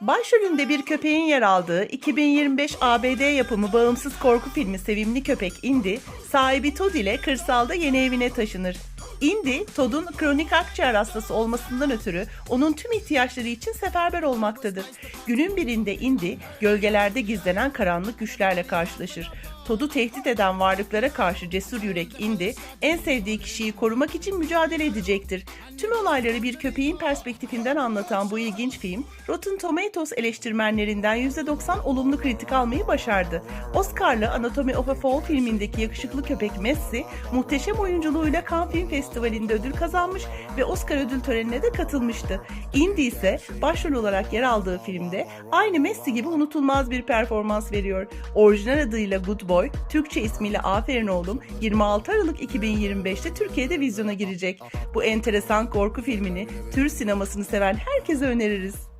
Başrolünde bir köpeğin yer aldığı 2025 ABD yapımı bağımsız korku filmi Sevimli Köpek Indy, sahibi Todd ile kırsalda yeni evine taşınır. Indy, Todd'un kronik akciğer hastası olmasından ötürü onun tüm ihtiyaçları için seferber olmaktadır. Günün birinde Indy, gölgelerde gizlenen karanlık güçlerle karşılaşır. Todd'u tehdit eden varlıklara karşı cesur yürek Indy, en sevdiği kişiyi korumak için mücadele edecektir. Tüm olayları bir köpeğin perspektifinden anlatan bu ilginç film, Rotten Tomatoes eleştirmenlerinden %90 olumlu kritik almayı başardı. Oscar'lı Anatomy of a Fall filmindeki yakışıklı köpek Messi, muhteşem oyunculuğuyla Cannes Film Festivali'nde ödül kazanmış ve Oscar ödül törenine de katılmıştı. Indy ise başrol olarak yer aldığı filmde aynı Messi gibi unutulmaz bir performans veriyor. Orijinal adıyla Good Boy, Türkçe ismiyle Aferin Oğlum 26 Aralık 2025'te Türkiye'de vizyona girecek. Bu enteresan korku filmini Türk sinemasını seven herkese öneririz.